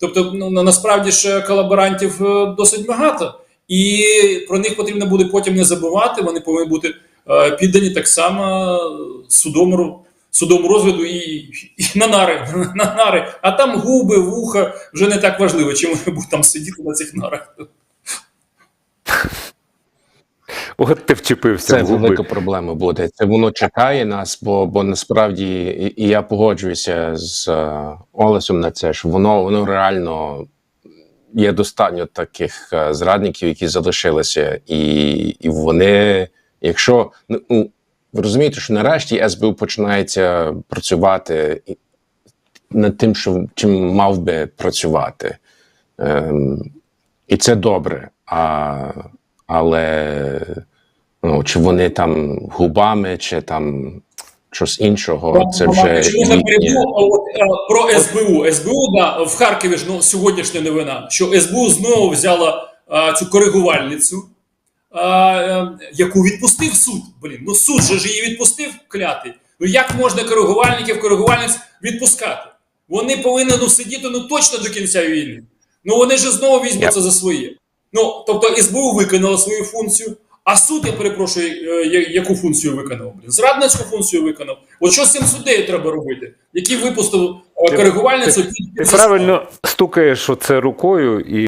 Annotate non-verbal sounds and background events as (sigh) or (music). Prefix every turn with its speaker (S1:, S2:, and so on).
S1: Тобто, ну насправді ж колаборантів е, досить багато, і про них потрібно буде потім не забувати. Вони повинні бути е, піддані так само судому, судовому розгляду і, і на нари, (laughs) на нари. А там губи, вуха вже не так важливо, чим вони будуть там сидіти на цих нарах.
S2: От ти вчепився
S3: Це
S2: в губи.
S3: велика проблема буде. Це воно чекає нас, бо, бо насправді і, і я погоджуюся з е, Олесом на це, що воно воно реально є достатньо таких е, зрадників, які залишилися, і, і вони, якщо ну, ну ви розумієте, що нарешті СБУ починається працювати над тим, що чим мав би працювати. Ем, і це добре. А, але ну, чи вони там губами, чи там щось іншого, це вже
S1: от, е, про СБУ. СБУ да, в Харкові ж ну, сьогоднішня новина, що СБУ знову взяла а, цю коригувальницю, а, е, яку відпустив суд. Блін, ну суд же ж її відпустив клятий. Ну як можна коригувальників, коригувальниць відпускати? Вони повинні ну, сидіти ну точно до кінця війни. Ну вони ж знову візьмуться за своє. Ну тобто СБУ виконала свою функцію. А суд, я перепрошую, е, яку функцію виконав? Зрадницьку функцію виконав. От що з цим суддею треба робити? Який випустив е,
S2: Ти-
S1: коригувальницю під,
S2: Ти
S1: під
S2: правильно стукаєш оце рукою і